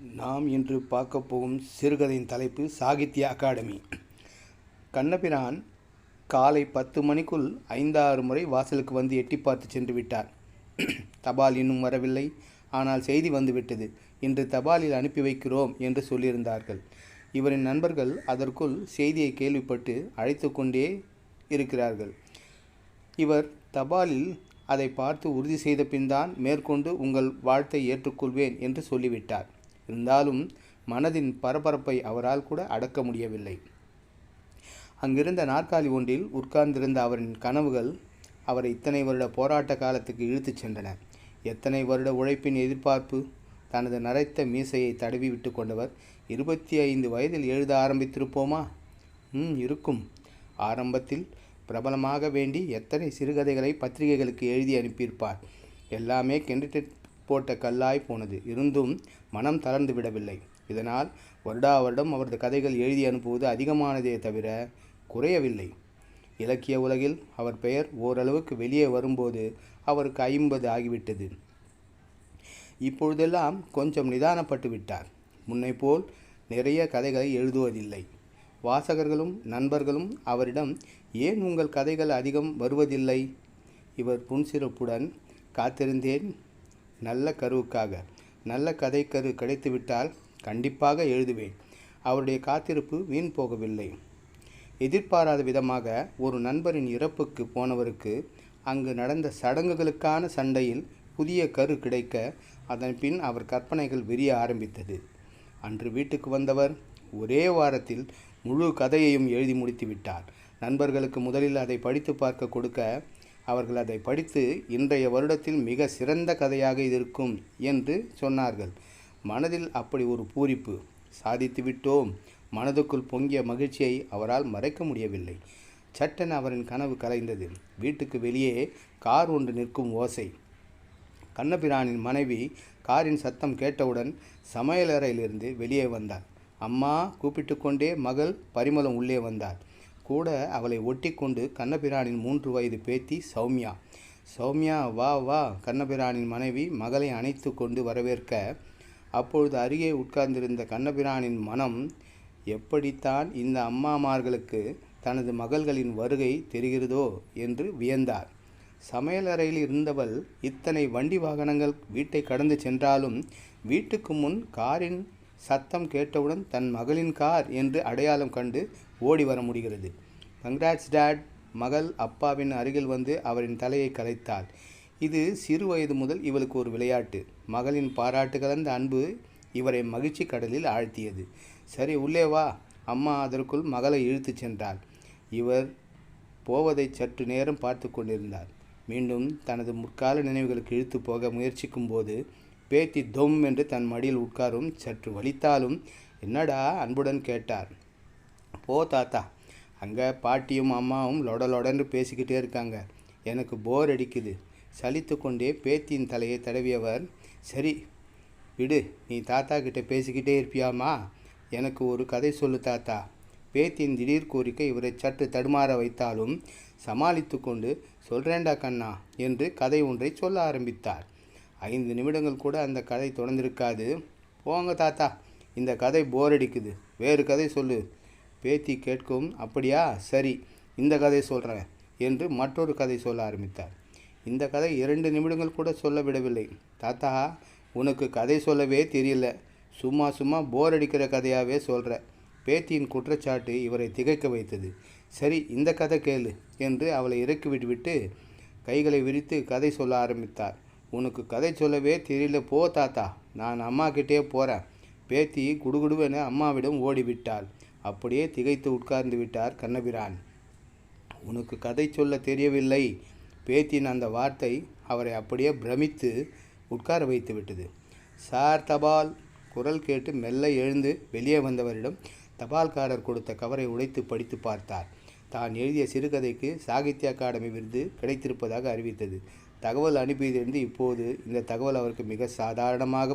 நாம் இன்று பார்க்க போகும் சிறுகதையின் தலைப்பு சாகித்ய அகாடமி. கண்ணபிரான் காலை பத்து மணிக்குள் ஐந்தாறு முறை வாசலுக்கு வந்து எட்டி பார்த்து சென்று விட்டார். தபால் இன்னும் வரவில்லை. ஆனால் செய்தி வந்துவிட்டது இன்று தபாலில் அனுப்பி வைக்கிறோம் என்று சொல்லியிருந்தார்கள். இவரின் நண்பர்கள் அதற்குள் செய்தியை கேள்விப்பட்டு அழைத்து கொண்டே இருக்கிறார்கள். இவர் தபாலில் அதை பார்த்து உறுதி செய்த பின்தான் மேற்கொண்டு உங்கள் வாழ்த்தை ஏற்றுக்கொள்வேன் என்று சொல்லிவிட்டார். இருந்தாலும் மனதின் பரபரப்பை அவரால் கூட அடக்க முடியவில்லை. அங்கிருந்த நாற்காலி ஒன்றில் உட்கார்ந்திருந்த அவரின் கனவுகள் அவரை இத்தனை வருட போராட்ட காலத்துக்கு இழுத்துச் சென்றன. எத்தனை வருட உழைப்பின் எதிர்பார்ப்பு தனது நரைத்த மீசையை தடவி விட்டு கொண்டவர் இருபத்தி ஐந்து வயதில் எழுத ஆரம்பித்திருப்போமா? ம் இருக்கும். ஆரம்பத்தில் பிரபலமாக வேண்டி எத்தனை சிறுகதைகளை பத்திரிகைகளுக்கு எழுதி அனுப்பியிருப்பார். எல்லாமே கெண்டிடேட் போட்ட கல்லாய் போனது. இருந்தும் மனம் தளர்ந்து விடவில்லை. இதனால் வருடா வருடம் அவரது கதைகள் எழுதி அனுப்புவது அதிகமானதே தவிர குறையவில்லை. இலக்கிய உலகில் அவர் பெயர் ஓரளவுக்கு வெளியே வரும்போது அவருக்கு ஐம்பது ஆகிவிட்டது. இப்பொழுதெல்லாம் கொஞ்சம் நிதானப்பட்டு விட்டார். முன்னை போல் நிறைய கதைகளை எழுதுவதில்லை. வாசகர்களும் நண்பர்களும் அவரிடம் ஏன் உங்கள் கதைகள் அதிகம் வருவதில்லை இவர் புன்சிறப்புடன் காத்திருந்தேன். நல்ல கருவுக்காக நல்ல கதை கரு கிடைத்துவிட்டால் கண்டிப்பாக எழுதுவேன். அவருடைய காத்திருப்பு வீண் போகவில்லை. எதிர்பாராத விதமாக ஒரு நண்பரின் இறப்புக்கு போனவருக்கு அங்கு நடந்த சடங்குகளுக்கான சண்டையில் புதிய கரு கிடைக்க அதன் பின் அவர் கற்பனைகள் விரிய ஆரம்பித்தது. அன்று வீட்டுக்கு வந்தவர் ஒரே வாரத்தில் முழு கதையையும் எழுதி முடித்து விட்டார் நண்பர்களுக்கு முதலில் அதை படித்து பார்க்க கொடுக்க அவர்கள் அதை படித்து இன்றைய வருடத்தில் மிக சிறந்த கதையாக இது இருக்கும் என்று சொன்னார்கள். மனதில் அப்படி ஒரு பூரிப்பு சாதித்து விட்டோம். மனதுக்குள் பொங்கிய மகிழ்ச்சியை அவரால் மறைக்க முடியவில்லை. சட்டன் அவரின் கனவு கலைந்தது. வீட்டுக்கு வெளியே கார் ஒன்று நிற்கும் ஓசை. கண்ணபிரானின் மனைவி காரின் சத்தம் கேட்டவுடன் சமையலறையிலிருந்து வெளியே வந்தார் அம்மா கூப்பிட்டு கொண்டே மகள் பரிமளம் உள்ளே வந்தார் கூட அவளை ஒட்டி கொண்டு கண்ணபிரானின் மூன்று வயது பேத்தி சௌமியா. சௌமியா வா வா கண்ணபிரானின் மனைவி மகளை அணைத்து கொண்டு வரவேற்க. அப்பொழுது அருகே உட்கார்ந்திருந்த கண்ணபிரானின் மனம் எப்படித்தான் இந்த அம்மாமார்களுக்கு தனது மகள்களின் வருகை தெரிகிறதோ என்று வியந்தார். சமையலறையில் இருந்தவள் இத்தனை வண்டி வாகனங்கள் வீட்டை கடந்து சென்றாலும் வீட்டுக்கு முன் காரின் சத்தம் கேட்டவுடன் தன் மகளின் கார் என்று அடையாளம் கண்டு ஓடி வர முடிகிறது. Congrats dad. மகள் அப்பாவின் அருகில் வந்து அவரின் தலையை கலைத்தாள். இது சிறு வயது முதல் இவளுக்கு ஒரு விளையாட்டு. மகளின் பாராட்டு கலந்த அன்பு இவரை மகிழ்ச்சி கடலில் ஆழ்த்தியது. சரி உள்ளே வா. அம்மா அதற்குள் மகளை இழுத்துச் சென்றாள். இவர் போவதை சற்று நேரம் பார்த்து கொண்டிருந்தார். மீண்டும் தனது முற்கால நினைவுகளுக்கு இழுத்து போக முயற்சிக்கும் போது பேத்தி தொம் என்று தன் மடியில் உட்காரும் சற்று வலித்தாலும் என்னடா அன்புடன் கேட்டார். போ தாத்தா அங்கே பாட்டியும் அம்மாவும் லொடலொடன்னு பேசிக்கிட்டே இருக்காங்க. எனக்கு போர் அடிக்குது. சலித்து கொண்டே பேத்தியின் தலையை தடவியவர் சரி விடு நீ தாத்தா கிட்ட பேசிக்கிட்டே இருப்பியாமா? எனக்கு ஒரு கதை சொல்லு தாத்தா. பேத்தியின் திடீர் கோரிக்கை இவரை சற்று தடுமாற வைத்தாலும் சமாளித்து கொண்டு சொல்றேண்டா கண்ணா என்று கதை ஒன்றை சொல்ல ஆரம்பித்தார். ஐந்து நிமிடங்கள் கூட அந்த கதை தொடர்ந்திருக்காது. போங்க தாத்தா இந்த கதை போர் அடிக்குது. வேறு கதை சொல்லு. பேத்தி கேட்கும் அப்படியா? சரி இந்த கதை சொல்கிறேன் என்று மற்றொரு கதை சொல்ல ஆரம்பித்தார். இந்த கதை இரண்டு நிமிடங்கள் கூட சொல்ல விடவில்லை. தாத்தா உனக்கு கதை சொல்லவே தெரியல. சும்மா சும்மா போர் அடிக்கிற கதையாகவே சொல்கிற பேத்தியின் குற்றச்சாட்டு இவரை திகைக்க வைத்தது. சரி இந்த கதை கேளு என்று அவளை இறக்கி விட்டுவிட்டு கைகளை விரித்து கதை சொல்ல ஆரம்பித்தார். உனக்கு கதை சொல்லவே தெரியல போ தாத்தா. நான் அம்மாக்கிட்டே போகிறேன் பேத்தி குடுகுடுவென அம்மாவிடம் ஓடிவிட்டாள். அப்படியே திகைத்து உட்கார்ந்து விட்டார் கண்ணபிரான். உனக்கு கதை சொல்ல தெரியவில்லை. பேத்தின் அந்த வார்த்தை அவரை அப்படியே பிரமித்து உட்கார வைத்து விட்டது. சார் தபால் குரல் கேட்டு மெல்ல எழுந்து வெளியே வந்தவரிடம் தபால்காரர் கொடுத்த கவரை உடைத்து படித்து பார்த்தார். தான் எழுதிய சிறுகதைக்கு சாகித்ய அகாடமி விருது கிடைத்திருப்பதாக அறிவித்தது. தகவல் அனுப்பியதிலிருந்து இப்போது இந்த தகவல் அவருக்கு மிக சாதாரணமாக